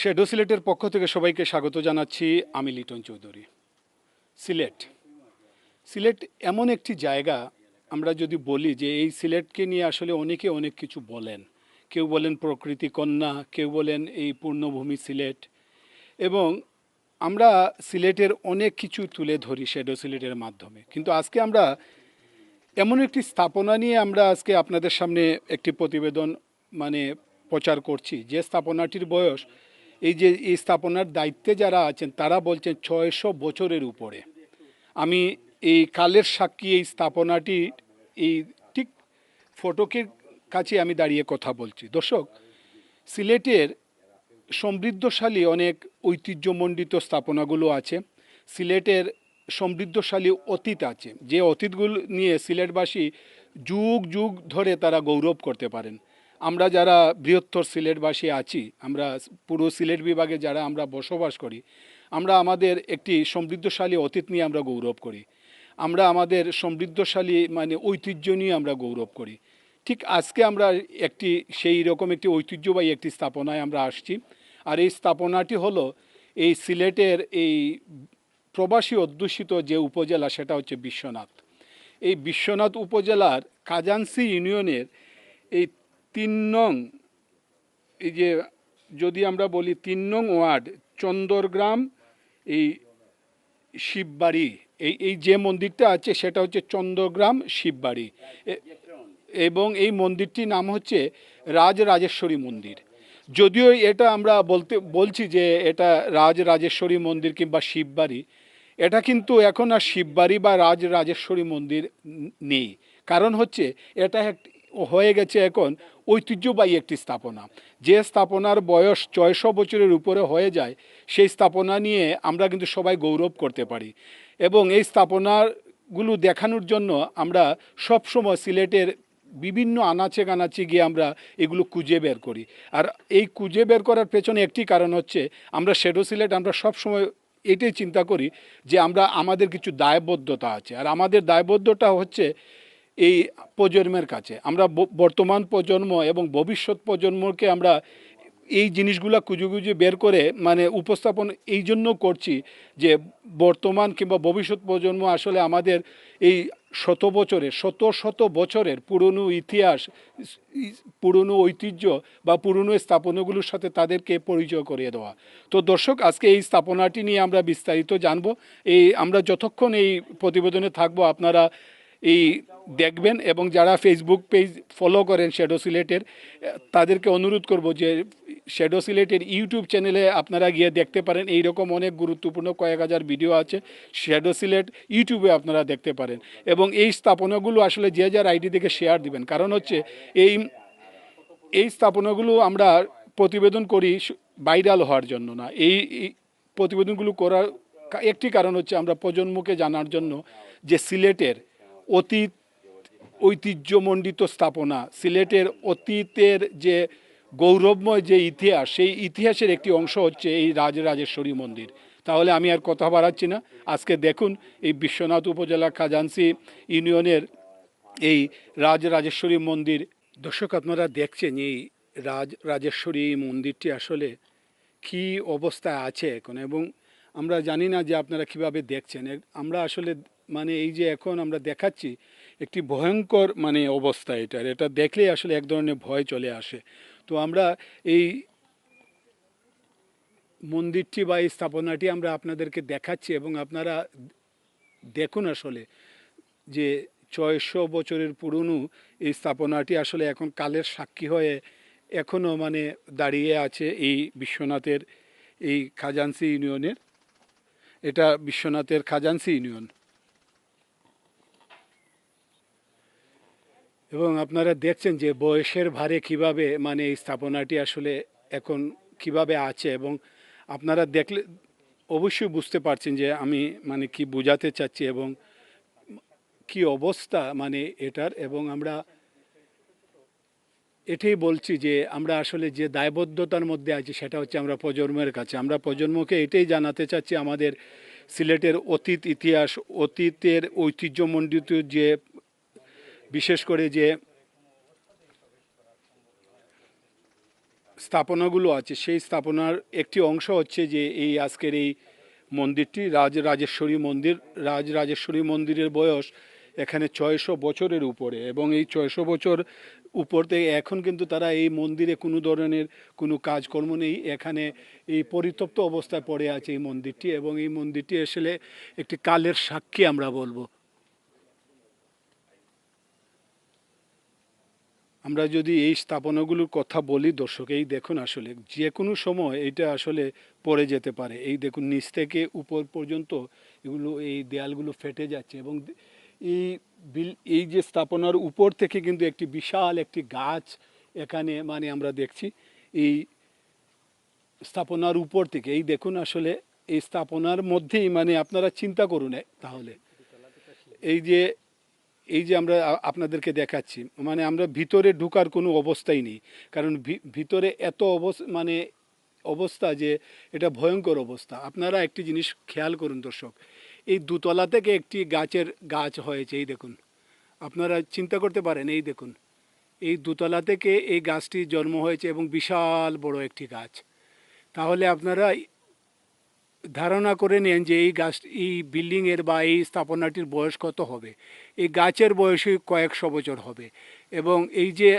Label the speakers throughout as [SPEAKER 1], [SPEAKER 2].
[SPEAKER 1] Shadow সিলেটের পক্ষ থেকে সবাইকে স্বাগত জানাচ্ছি। আমি লিটন চৌধুরী। সিলেট। সিলেট এমন একটি জায়গা, আমরা যদি বলি যে এই সিলেটকে নিয়ে আসলে অনেকে অনেক কিছু বলেন। কেউ বলেন প্রকৃতি কন্যা, কেউ বলেন এই পূর্ণভূমি সিলেট। এবং আমরা সিলেটের অনেক কিছু তুলে ধরি শ্যাডো সিলেটের মাধ্যমে। কিন্তু আজকে আমরা এমন একটি স্থাপনা নিয়ে আমরা আজকে আপনাদের সামনে একটি প্রতিবেদন মানে প্রচার করছি। যে স্থাপনাটির বয়স এই যে এই স্থাপনার দায়িত্বে যারা আছেন, তারা বলছেন ছয়শো বছরের উপরে। আমি এই কালের সাক্ষী এই স্থাপনাটি, এই ঠিক ফটকের কাছে আমি দাঁড়িয়ে কথা বলছি। দর্শক, সিলেটের সমৃদ্ধশালী অনেক ঐতিহ্যমণ্ডিত স্থাপনাগুলো আছে। সিলেটের সমৃদ্ধশালী অতীত আছে। যে অতীতগুলো নিয়ে সিলেটবাসী যুগ যুগ ধরে তারা গৌরব করতে পারেন। আমরা যারা বৃহত্তর সিলেটবাসী আছি, আমরা পুরো সিলেট বিভাগে যারা আমরা বসবাস করি, আমরা আমাদের একটি সমৃদ্ধশালী অতীত নিয়ে আমরা গৌরব করি। আমরা আমাদের সমৃদ্ধশালী মানে ঐতিহ্য নিয়ে আমরা গৌরব করি। ঠিক আজকে আমরা একটি সেই রকম একটি ঐতিহ্যবাহী একটি স্থাপনায় আমরা আসছি। আর এই স্থাপনাটি হলো এই সিলেটের এই প্রবাসী অধ্যুষিত যে উপজেলা, সেটা হচ্ছে বিশ্বনাথ। এই বিশ্বনাথ উপজেলার কাজানসি ইউনিয়নের এই তিন নং, এই যে যদি আমরা বলি তিন নং ওয়ার্ড, চন্দরগ্রাম, এই শিববাড়ি, এই এই যে মন্দিরটা আছে সেটা হচ্ছে চন্দ্রগ্রাম শিববাড়ি। এবং এই মন্দিরটির নাম হচ্ছে রাজ রাজেশ্বরী মন্দির। যদিও এটা আমরা বলতে, বলছি যে এটা রাজ রাজেশ্বরী মন্দির কিংবা শিববাড়ি, এটা কিন্তু এখন আর শিববাড়ি বা রাজ রাজেশ্বরী মন্দির নেই। কারণ হচ্ছে এটা হয়ে গেছে এখন ঐতিহ্যবাহী একটি স্থাপনা। যে স্থাপনার বয়স ছয়শো বছরের উপরে হয়ে যায়, সেই স্থাপনা নিয়ে আমরা কিন্তু সবাই গৌরব করতে পারি। এবং এই স্থাপনাগুলো দেখানোর জন্য আমরা সবসময় সিলেটের বিভিন্ন আনাচে কানাচে গিয়ে আমরা এগুলো খুঁজে বের করি। আর এই খুঁজে বের করার পেছনে একটি কারণ হচ্ছে, আমরা শেডো সিলেট আমরা সবসময় এটাই চিন্তা করি যে আমরা আমাদের কিছু দায়বদ্ধতা আছে। আর আমাদের দায়বদ্ধতা হচ্ছে এই প্রজন্মের কাছে। আমরা বর্তমান প্রজন্ম এবং ভবিষ্যৎ প্রজন্মকে আমরা এই জিনিসগুলা খুঁজে খুঁজে বের করে মানে উপস্থাপন এই জন্য করছি যে বর্তমান কিংবা ভবিষ্যৎ প্রজন্ম আসলে আমাদের এই শত বছরের শত শত বছরের পুরনো ইতিহাস পুরনো ঐতিহ্য বা পুরনো স্থাপনাগুলোর সাথে তাদেরকে পরিচয় করিয়ে দেওয়া। তো দর্শক, আজকে এই স্থাপনাটি নিয়ে আমরা বিস্তারিত জানব। এই আমরা যতক্ষণ এই প্রতিবেদনে থাকব, আপনারা এই দেখবেন এবং যারা ফেসবুক পেজ ফলো করেন শ্যাডো সিলেটের তাদেরকে অনুরোধ করব যে শ্যাডো সিলেটের ইউটিউব চ্যানেলে আপনারা গিয়ে দেখতে পারেন। এই রকম অনেক গুরুত্বপূর্ণ কয়েক হাজার ভিডিও আছে। শ্যাডো সিলেট ইউটিউবে আপনারা দেখতে পারেন। এবং এই স্থাপনাগুলো আসলে যে যার আইডি থেকে শেয়ার দিবেন। কারণ হচ্ছে এই এই স্থাপনাগুলো আমরা প্রতিবেদন করি ভাইরাল হওয়ার জন্য না। এই প্রতিবেদনগুলো করার একটি কারণ হচ্ছে আমরা প্রজন্মকে জানার জন্য যে সিলেটের অতীত ঐতিহ্যমণ্ডিত স্থাপনা। সিলেটের অতীতের যে গৌরবময় যে ইতিহাস, সেই ইতিহাসের একটি অংশ হচ্ছে এই রাজরাজেশ্বরী মন্দির। তাহলে আমি আর কথা বাড়াচ্ছি না। আজকে দেখুন এই বিশ্বনাথ উপজেলা খাজানসি ইউনিয়নের এই রাজরাজেশ্বরী মন্দির। দর্শক, আপনারা দেখছেন এই রাজ রাজেশ্বরী এই মন্দিরটি আসলে কি অবস্থায় আছে এখন? এবং আমরা জানি না যে আপনারা কীভাবে দেখছেন। আমরা আসলে মানে এই যে এখন আমরা দেখাচ্ছি, একটি ভয়ঙ্কর মানে অবস্থা এটার এটা দেখলেই আসলে এক ধরনের ভয় চলে আসে। তো আমরা এই মন্দিরটি বা এই স্থাপনাটি আমরা আপনাদেরকে দেখাচ্ছি এবং আপনারা দেখুন আসলে যে ছয়শো বছরের পুরনো এই স্থাপনাটি আসলে এখন কালের সাক্ষী হয়ে এখনও মানে দাঁড়িয়ে আছে এই বিশ্বনাথের, এই খাজানসি ইউনিয়নের। এটা বিশ্বনাথের খাজানসি ইউনিয়ন। এবং আপনারা দেখছেন যে বয়সের ভারে কীভাবে মানে এই স্থাপনাটি আসলে এখন কীভাবে আছে এবং আপনারা দেখলে অবশ্যই বুঝতে পারছেন যে আমি মানে কি বোঝাতে চাচ্ছি এবং কি অবস্থা মানে এটার এবং আমরা এটাই বলছি যে আমরা আসলে যে দায়বদ্ধতার মধ্যে আছি সেটা হচ্ছে আমরা প্রজন্মের কাছে। আমরা প্রজন্মকে এটাই জানাতে চাচ্ছি আমাদের সিলেটের অতীত ইতিহাস, অতীতের ঐতিহ্যমণ্ডিত যে বিশেষ করে যে স্থাপনাগুলো আছে, সেই স্থাপনার একটি অংশ হচ্ছে যে এই আজকের এই মন্দিরটি রাজ, রাজেশ্বরী মন্দির। রাজ, রাজেশ্বরী মন্দিরের বয়স এখানে ছয়শো বছরের উপরে এবং এই ছয়শো বছর উপর থেকে এখন কিন্তু তারা এই মন্দিরে কোনো ধরনের কোনো কাজকর্ম নেই। এখানে এই পরিতপ্ত অবস্থায় পড়ে আছে এই মন্দিরটি এবং এই মন্দিরটি আসলে একটি কালের সাক্ষী আমরা বলব। আমরা যদি এই স্থাপনাগুলোর কথা বলি, দর্শক, এই দেখুন আসলে যে কোনো সময় এটা আসলে পড়ে যেতে পারে। এই দেখুন, নিচ থেকে উপর পর্যন্ত এগুলো, এই দেয়ালগুলো ফেটে যাচ্ছে এবং এই বিল, এই যে স্থাপনার উপর থেকে কিন্তু একটি বিশাল একটি গাছ এখানে মানে আমরা দেখছি। এই স্থাপনার উপর থেকে, এই দেখুন আসলে, এই স্থাপনার মধ্যেই মানে আপনারা চিন্তা করুন তাহলে। এই যে এই যে আমরা আপনাদেরকে দেখাচ্ছি মানে আমরা ভিতরে ঢুকার কোনো অবস্থাই নেই। কারণ ভিতরে এত অবস্থা মানে অবস্থা যে এটা ভয়ঙ্কর অবস্থা। আপনারা একটি জিনিস খেয়াল করুন দর্শক, এই দুতলা থেকে একটি গাছের গাছ হয়েছে, এই দেখুন। আপনারা চিন্তা করতে পারেন, এই দেখুন। এই দুতলা থেকে এই গাছটি জন্ম হয়েছে এবং বিশাল বড় একটি গাছ। তাহলে আপনারা ধারণা করে নেন যে এই গাছ, এই বিল্ডিংয়ের বা এই স্থাপনাটির বয়স কত হবে। এই গাছের বয়সই কয়েকশো বছর হবে এবং এই যে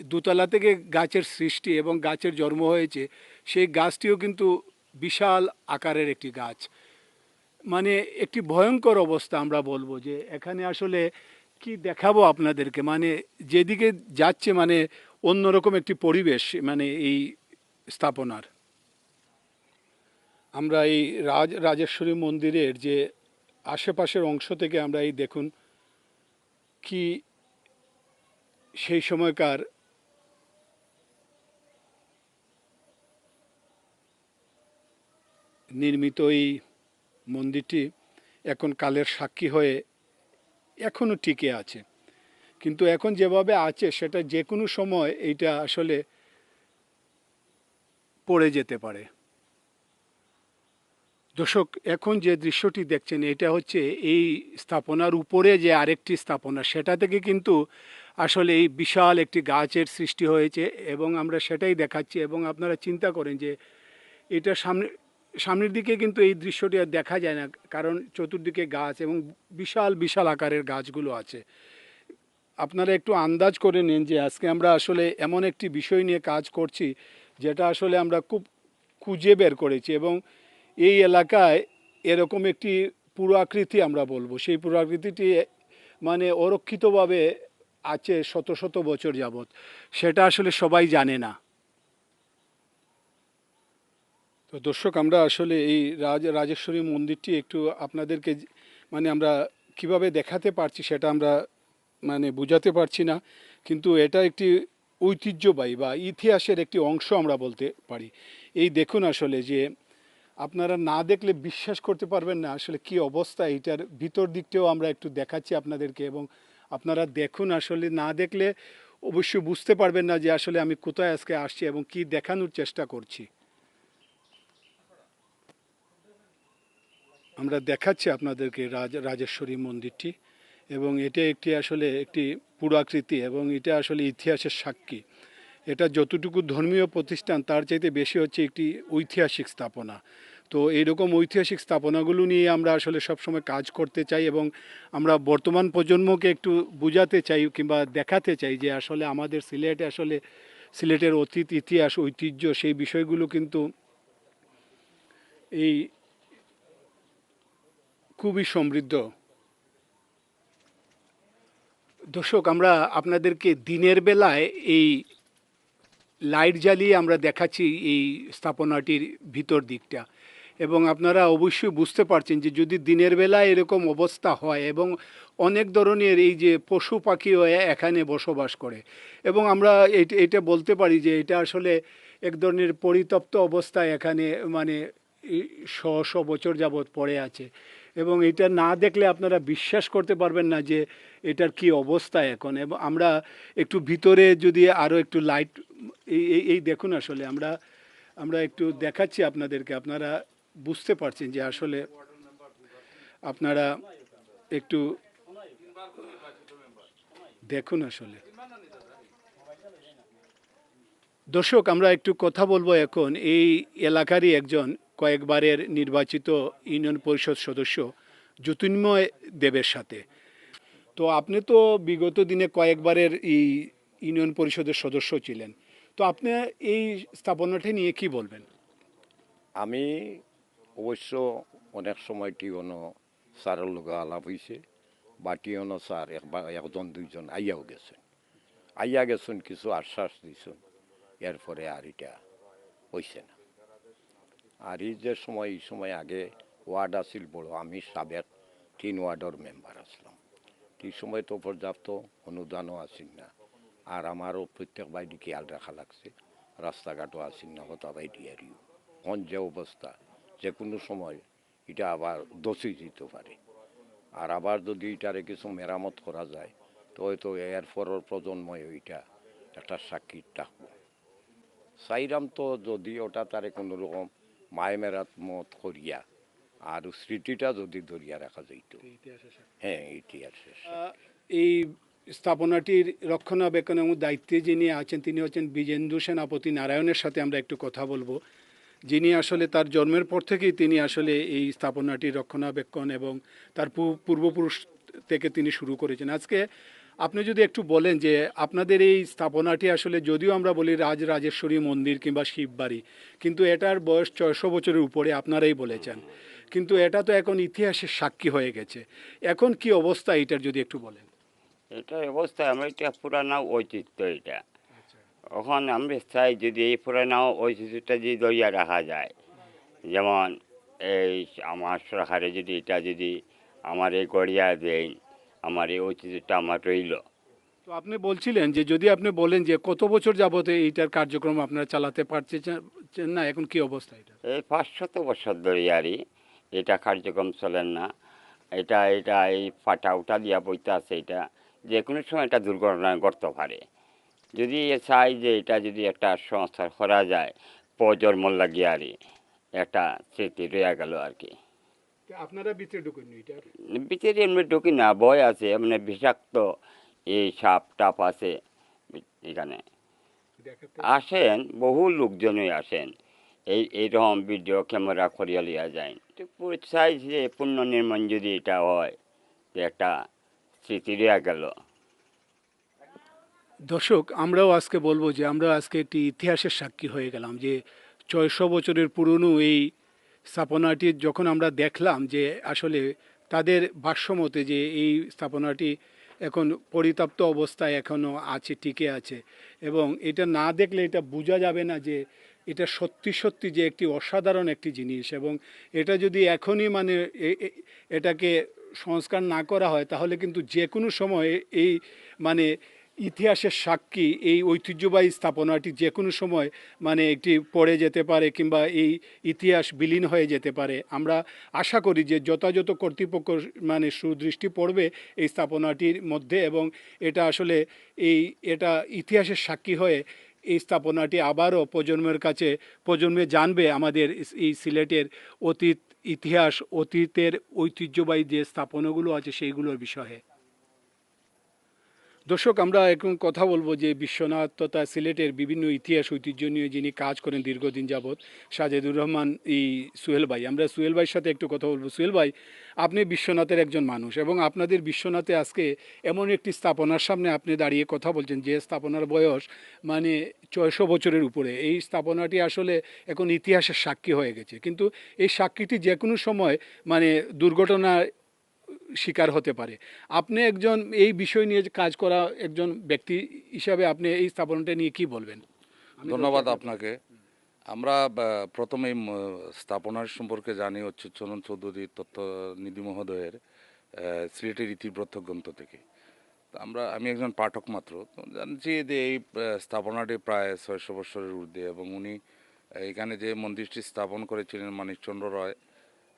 [SPEAKER 1] দোতলা থেকে গাছের সৃষ্টি এবং গাছের জন্ম হয়েছে, সেই গাছটিও কিন্তু বিশাল আকারের একটি গাছ। মানে একটি ভয়ঙ্কর অবস্থা আমরা বলব যে এখানে আসলে কি দেখাবো আপনাদেরকে? মানে যেদিকে যাচ্ছে মানে অন্যরকম একটি পরিবেশ মানে এই স্থাপনার। আমরা এই রাজ, রাজেশ্বরী মন্দিরের যে আশেপাশের অংশ থেকে আমরা এই দেখুন কি সেই সময়কার নির্মিত এই মন্দিরটি এখন কালের সাক্ষী হয়ে এখনও টিকে আছে। কিন্তু এখন যেভাবে আছে সেটা যে কোনো সময় এইটা আসলে পড়ে যেতে পারে। দর্শক, এখন যে দৃশ্যটি দেখছেন, এটা হচ্ছে এই স্থাপনার উপরে যে আরেকটি স্থাপনা, সেটা থেকে কিন্তু আসলে এই বিশাল একটি গাছের সৃষ্টি হয়েছে এবং আমরা সেটাই দেখাচ্ছি এবং আপনারা চিন্তা করেন যে এটা সামনে, সামনের দিকে কিন্তু এই দৃশ্যটি আর দেখা যায় না, কারণ চতুর্দিকে গাছ এবং বিশাল বিশাল আকারের গাছগুলো আছে। আপনারা একটু আন্দাজ করে নিন যে আজকে আমরা আসলে এমন একটি বিষয় নিয়ে কাজ করছি, যেটা আসলে আমরা খুব খুঁজে বের করেছি এবং এই এলাকায় এরকম একটি পুরাকৃতি আমরা বলব। সেই পুরাকৃতিটি মানে অরক্ষিতভাবে আছে শত শত বছর যাবৎ। সেটা আসলে সবাই জানে না। তো দর্শক, আমরা আসলে এই রাজ, রাজেশ্বরী মন্দিরটি একটু আপনাদেরকে মানে আমরা কীভাবে দেখাতে পারছি সেটা আমরা মানে বোঝাতে পারছি না। কিন্তু এটা একটি ঐতিহ্যবাহী বা ইতিহাসের একটি অংশ আমরা বলতে পারি। এই দেখুন আসলে যে আপনারা না দেখলে বিশ্বাস করতে পারবেন না আসলে কি অবস্থা এইটার ভিতর দিকটাও আমরা একটু দেখাচ্ছি আপনাদেরকে এবং আপনারা দেখুন আসলে না দেখলে অবশ্যই বুঝতে পারবেন না যে আসলে আমি কোথায় আজকে আসছি এবং কি দেখানোর চেষ্টা করছি। আমরা দেখাচ্ছি আপনাদেরকে রাজ, রাজেশ্বরী মন্দিরটি এবং এটা একটি আসলে একটি পুরাকৃতি এবং এটা আসলে ইতিহাসের সাক্ষী। এটা যতটুকু ধর্মীয় প্রতিষ্ঠান, তার চাইতে বেশি হচ্ছে একটি ঐতিহাসিক স্থাপনা। তো এইরকম ঐতিহাসিক স্থাপনাগুলো নিয়ে আমরা আসলে সবসময় কাজ করতে চাই এবং আমরা বর্তমান প্রজন্মকে একটু বোঝাতে চাই কিংবা দেখাতে চাই যে আসলে আমাদের সিলেটে আসলে সিলেটের অতীত, ইতিহাস, ঐতিহ্য সেই বিষয়গুলো কিন্তু এই খুবই সমৃদ্ধ। দর্শক, আমরা আপনাদেরকে দিনের বেলায় এই লাইট জ্বালিয়ে আমরা দেখাচ্ছি এই স্থাপনাটির ভিতর দিকটা। এবং আপনারা অবশ্যই বুঝতে পারছেন যে যদি দিনের বেলায় এরকম অবস্থা হয় এবং অনেক ধরনের এই যে পশু পাখিও এখানে বসবাস করে, এবং আমরা এটা বলতে পারি যে এটা আসলে এক ধরনের পরিতপ্ত অবস্থায় এখানে মানে শ শ বছর যাবৎ পড়ে আছে। এবং এটা না দেখলে আপনারা বিশ্বাস করতে পারবেন না যে এটার কি অবস্থা এখন। এবং আমরা একটু ভিতরে যদি আরও একটু লাইট এই, এই- দেখুন আসলে আমরা আমরা একটু দেখাচ্ছি আপনাদেরকে, আপনারা বুঝতে পারছেন যে আসলে আপনারা একটু দেখুন আসলে। দর্শক, আমরা একটু কথা বলব এখন। এই এলাকারই একজন কয়েকবারের নির্বাচিত ইউনিয়ন পরিষদ সদস্য জ্যোতির্ময় দেবের সাথে। তো আপনি তো বিগত দিনে কয়েকবারের এই ইউনিয়ন পরিষদের সদস্য ছিলেন। তো আপনি এই স্থাপনাটি নিয়ে কি বলবেন?
[SPEAKER 2] আমি অবশ্য অনেক সময় টিওনো স্যারের লোক আলাপ হয়েছে বা টিওনো স্যার একবার একজন, দুইজন আইয়াও গেছেন। আইয়া গেছেন, কিছু আশ্বাস দিছেন, এরপরে আর এটা হইছে না। আর এই যে সময়, এই সময় আগে ওয়ার্ড আছিল বড়, আমি সাবেক তিন ওয়ার্ডের মেম্বার আসলাম। এই সময় তো পর্যাপ্ত অনুদানও আসিল না। আর আমারও প্রত্যেক বাইরে খেয়াল রাখা লাগছে। রাস্তাঘাটও আসিল না হতা বাইরে আরিও এখন যে অবস্থা যে কোনো সময় এটা আবার দোষী দিতে পারে। আর আবার যদি এটারে কিছু মেরামত করা যায় তো হয়তো এর পরের প্রজন্ময় ওইটা একটা সাক্ষী থাকব। চাইরাম তো যদি ওটা তারে কোনো রকম মায় মেরামত করিয়া আর স্মৃতিটা যদি ধরিয়া রাখা যাইত। হ্যাঁ ইতিহাসে
[SPEAKER 1] এই স্থাপনাটির রক্ষণাবেক্ষণ এবং দায়িত্বে যিনি আছেন, তিনি হচ্ছেন বিজেন্দু সেনাপতি নারায়ণের সাথে আমরা একটু কথা বলব। যিনি আসলে তার জন্মের পর থেকেই তিনি আসলে এই স্থাপনাটির রক্ষণাবেক্ষণ এবং তার পূর্বপুরুষ থেকে তিনি শুরু করেছেন। আজকে আপনি যদি একটু বলেন যে আপনাদের এই স্থাপনাটি আসলে যদিও আমরা বলি রাজ রাজেশ্বরী মন্দির কিংবা শিববাড়ি কিন্তু এটার বয়স ছয়শো বছরের উপরে আপনারাই বলেছেন। কিন্তু এটা তো এখন ইতিহাসের সাক্ষী হয়ে গেছে। এখন কি অবস্থা এটার যদি একটু বলেন।
[SPEAKER 3] এটা অবস্থা আমরা এটা পুরানো ঐতিহ্য এটা। এখন আমরা চাই যদি এই পুরানো ঐতিহ্যটা যদি দরিয়া রাখা যায় যেমন এই আমার সরকারে যদি এটা যদি আমার এই গড়িয়া দেয় আমার এই ঐতিহ্যটা আমার রইল।
[SPEAKER 1] তো আপনি বলছিলেন যে যদি আপনি বলেন যে কত বছর যাবতে এইটার কার্যক্রম আপনারা চালাতে পারছেন না এখন কি অবস্থা এটা?
[SPEAKER 3] এই পাঁচশত বছর ধরে আরই এটা কার্যক্রম চলেন না। এটা এটা এই ফাটা উঠা দিয়া বইতে আছে এটা। যে কোনো সময় একটা দুর্ঘটনা ঘটতে পারে। যদি এ চাই যে এটা যদি একটা সংস্থার করা যায় প্রজন্ম লাগিয়ে আরই একটা স্মৃতি রয়ে গেল আর কি।
[SPEAKER 1] আপনারা ভিতরে ঢুকুন
[SPEAKER 3] ভিতরে এমনি ঢুকি না বয় আছে এমনি বিষাক্ত এই সাপ টাপ আছে এখানে। আসেন বহু লোকজনই আসেন এই এইরকম ভিডিও ক্যামেরা করিয়া লিয়া যায় চাই যে পুনর্নির্মাণ যদি এটা হয় যে একটা স্মৃতি গেল
[SPEAKER 1] দর্শক, আমরাও আজকে বলব যে আমরা আজকে একটি ইতিহাসের সাক্ষী হয়ে গেলাম যে ছয়শো বছরের পুরনো এই স্থাপনাটি যখন আমরা দেখলাম যে আসলে তাদের ভাষ্যমতে যে এই স্থাপনাটি এখন পরিত্যক্ত অবস্থায় এখনও আছে, টিকে আছে এবং এটা না দেখলে এটা বোঝা যাবে না যে এটা সত্যি সত্যি যে একটি অসাধারণ একটি জিনিস এবং এটা যদি এখনই মানে এটাকে সংস্কার না করা হয়, তাহলে কিন্তু যে কোনো সময়ে এই মানে ইতিহাসের সাক্ষী, এই ঐতিহ্যবাহী স্থাপনাটি যে কোনো সময় মানে একটি পড়ে যেতে পারে কিংবা এই ইতিহাস বিলীন হয়ে যেতে পারে। আমরা আশা করি যে যথাযথ কর্তৃপক্ষ মানে সুদৃষ্টি পড়বে এই স্থাপনাটির মধ্যে এবং এটা আসলে এই, এটা ইতিহাসের সাক্ষী হয়ে এই স্থাপনাটি আবারও প্রজন্মের কাছে, প্রজন্মে জানবে আমাদের এই সিলেটের অতীত, ইতিহাস, অতীতের ঐতিহ্যবাহী যে স্থাপনাগুলো আছে সেইগুলোর বিষয়ে। দর্শক, আমরা এখন কথা বলব যে বিশ্বনাথ তথা সিলেটের বিভিন্ন ইতিহাস ঐতিহ্য নিয়ে যিনি কাজ করেন দীর্ঘদিন যাবৎ, সাজেদুর রহমান এই সুহেল ভাই। আমরা সুহেল ভাইয়ের সাথে একটু কথা বলব। সুহেল ভাই, আপনি বিশ্বনাথের একজন মানুষ এবং আপনাদের বিশ্বনাথে আজকে এমন একটি স্থাপনার সামনে আপনি দাঁড়িয়ে কথা বলছেন, যে স্থাপনার বয়স মানে ছয়শো বছরের উপরে। এই স্থাপনাটি আসলে এখন ইতিহাসের সাক্ষী হয়ে গেছে। কিন্তু এই সাক্ষীটি যে কোনো সময় মানে দুর্ঘটনায় শিকার হতে পারে। আপনি একজন এই বিষয় নিয়ে কাজ করা একজন ব্যক্তি হিসাবে আপনি এই স্থাপনাটা নিয়ে কি বলবেন?
[SPEAKER 4] ধন্যবাদ আপনাকে। আমরা বা, প্রথমেই স্থাপনার সম্পর্কে জানি হচ্ছে চন্দন চৌধুরী তত্ত্বনিধি মহোদয়ের সিলেটের ইতিব্রত গ্রন্থ থেকে। আমরা আমি একজন পাঠক মাত্র জানছি যে এই স্থাপনাটি প্রায় ছয়শো বছরের ঊর্ধ্বে এবং উনি এখানে যে মন্দিরটি স্থাপন করেছিলেন মানিকচন্দ্র রায়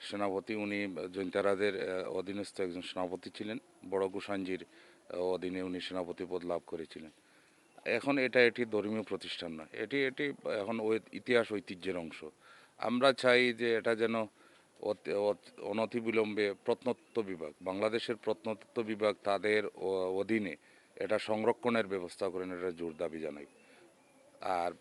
[SPEAKER 4] সেনাপতি, উনি জৈন্তারাদের অধীনস্থ একজন সেনাপতি ছিলেন। বড় গোসাঞ্জির অধীনে উনি সেনাপতি পদ লাভ করেছিলেন। এখন এটা এটি ধর্মীয় প্রতিষ্ঠান নয়। এটি এটি এখন ইতিহাস ঐতিহ্যের অংশ। আমরা চাই যে এটা যেন অনতিবিলম্বে প্রত্নতত্ত্ব বিভাগ, বাংলাদেশের প্রত্নতত্ত্ব বিভাগ তাদের অধীনে এটা সংরক্ষণের ব্যবস্থা করেন, এটা জোর দাবি জানাই। আর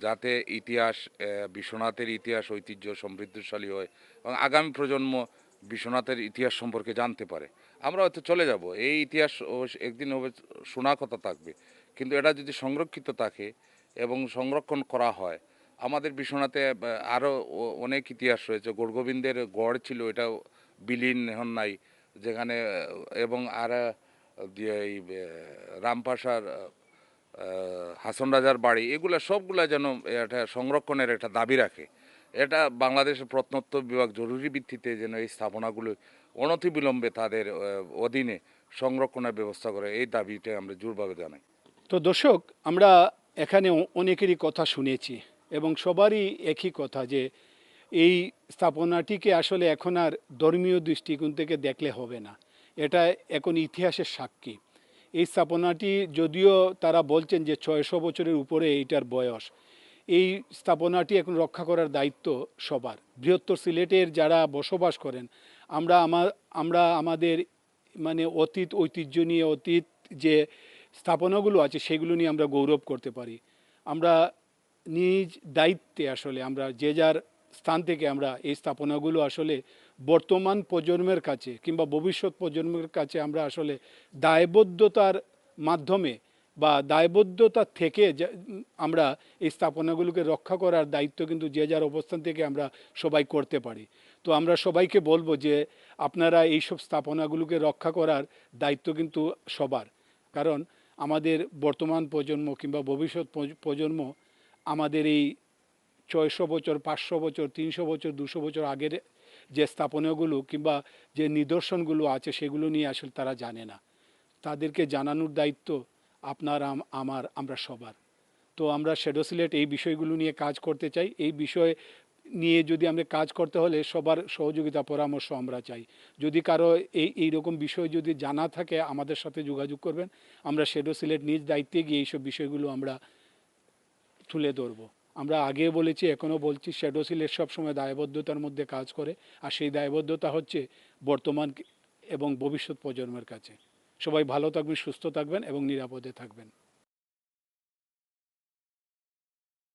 [SPEAKER 4] যাতে ইতিহাস বিশ্বনাথের ইতিহাস ঐতিহ্য সমৃদ্ধশালী হয় এবং আগামী প্রজন্ম বিশ্বনাথের ইতিহাস সম্পর্কে জানতে পারে। আমরা হয়তো চলে যাব। এই ইতিহাস একদিন হবে শোনা কথা থাকবে। কিন্তু এটা যদি সংরক্ষিত থাকে এবং সংরক্ষণ করা হয় আমাদের বিশ্বনাথে আরও অনেক ইতিহাস রয়েছে। গৌরগোবিন্দের গড় ছিল এটা বিলীন এখন নাই। যেখানে এবং আর এই আহ, হাসন রাজার বাড়ি, এগুলো সবগুলা যেন এটা সংরক্ষণের একটা দাবি রাখে। এটা বাংলাদেশের প্রত্নতত্ত্ব বিভাগ জরুরি ভিত্তিতে যেন এই স্থাপনাগুলো অনতিবিলম্বে তাদের অধীনে সংরক্ষণের ব্যবস্থা করে, এই দাবিটা আমরা জোরভাবে জানাই।
[SPEAKER 1] তো দর্শক, আমরা এখানে অনেকেরই কথা শুনেছি এবং সবারই একই কথা যে এই স্থাপনাটিকে আসলে এখন আর ধর্মীয় দৃষ্টিকোণ থেকে দেখলে হবে না। এটা এখন ইতিহাসের সাক্ষী। এই স্থাপনাটি যদিও তারা বলছেন যে ছয়শো বছরের উপরে এইটার বয়স, এই স্থাপনাটি এখন রক্ষা করার দায়িত্ব সবার। বৃহত্তর সিলেটের যারা বসবাস করেন, আমরা আমার আমরা আমাদের মানে অতীত, ঐতিহ্য নিয়ে অতীত যে স্থাপনাগুলো আছে, সেগুলো নিয়ে আমরা গৌরব করতে পারি। আমরা নিজ দায়িত্বে আসলে, আমরা যে যার স্থান থেকে আমরা এই স্থাপনাগুলো আসলে বর্তমান প্রজন্মের কাছে কিংবা ভবিষ্যৎ প্রজন্মের কাছে আমরা আসলে দায়বদ্ধতার মাধ্যমে বা দায়বদ্ধতা থেকে আমরা এই স্থাপনাগুলোকে রক্ষা করার দায়িত্ব কিন্তু যে যার অবস্থান থেকে আমরা সবাই করতে পারি। তো আমরা সবাইকে বলব যে, আপনারা এইসব স্থাপনাগুলোকে রক্ষা করার দায়িত্ব কিন্তু সবার। কারণ আমাদের বর্তমান প্রজন্ম কিংবা ভবিষ্যৎ প্রজন্ম আমাদের এই ছয়শো বছর, পাঁচশো বছর, তিনশো বছর, দুশো বছর আগের যে স্থাপনাগুলো কিংবা যে নিদর্শনগুলো আছে সেগুলো নিয়ে আসলে তারা জানে না। তাদেরকে জানানোর দায়িত্ব আপনার আমার, আমরা সবার। তো আমরা শেডো সিলেট এই বিষয়গুলো নিয়ে কাজ করতে চাই। এই বিষয়ে নিয়ে যদি আমরা কাজ করতে হলে সবার সহযোগিতা, পরামর্শ আমরা চাই। যদি কারও এই, এইরকম বিষয় যদি জানা থাকে, আমাদের সাথে যোগাযোগ করবেন। আমরা শেডো সিলেট নিজ দায়িত্বে গিয়ে এইসব বিষয়গুলো আমরা তুলে ধরবো। আমরা আগে বলেছি, এখনও বলছি শ্যাডো সিলেট সবসময় দায়বদ্ধতার মধ্যে কাজ করে। আর সেই দায়বদ্ধতা হচ্ছে বর্তমান এবং ভবিষ্যৎ প্রজন্মের কাছে। সবাই ভালো থাকবেন, সুস্থ থাকবেন এবং নিরাপদে থাকবেন।